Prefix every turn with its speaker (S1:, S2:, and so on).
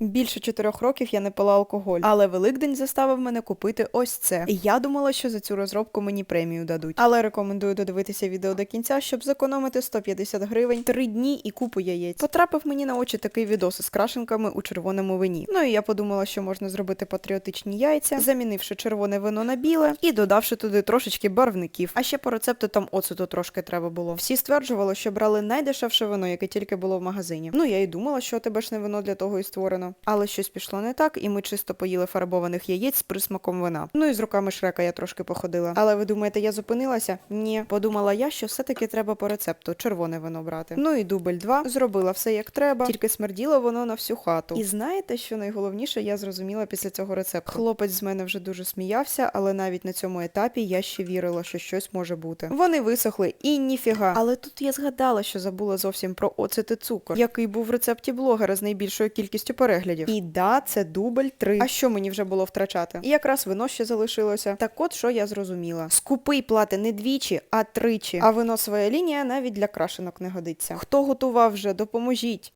S1: Більше чотирьох років я не пила алкоголь, але Великдень заставив мене купити ось це. І я думала, що за цю розробку мені премію дадуть. Але рекомендую додивитися відео до кінця, щоб зекономити 150 гривень, 3 дні і купу яєць. Потрапив мені на очі такий відос із крашенками у червоному вині. Ну і я подумала, що можна зробити патріотичні яйця, замінивши червоне вино на біле і додавши туди трошечки барвників. А ще по рецепту там оцету трошки треба було. Всі стверджували, що брали найдешевше вино, яке тільки було в магазині. Ну я й думала, що тебе ж не вино для того і створено. Але щось пішло не так, і ми чисто поїли фарбованих яєць з присмаком вина. Ну і з руками шрека я трошки походила. Але ви думаєте, я зупинилася? Ні. Подумала я, що все-таки треба по рецепту червоне вино брати. Ну і дубль 2. Зробила все як треба, тільки смерділо воно на всю хату. І знаєте, що найголовніше я зрозуміла після цього рецепту? Хлопець з мене вже дуже сміявся, але навіть на цьому етапі я ще вірила, що щось може бути. Вони висохли і ніфіга. Але тут я згадала, що забула зовсім про оцет і цукор, який був в рецепті блогера з найбільшою кількістю переглядів. І да, це дубль 3. А що мені вже було втрачати? І якраз вино ще залишилося. Так от що я зрозуміла: скупий плати не двічі, а тричі. А вино своя лінія навіть для крашенок не годиться. Хто готував вже, допоможіть.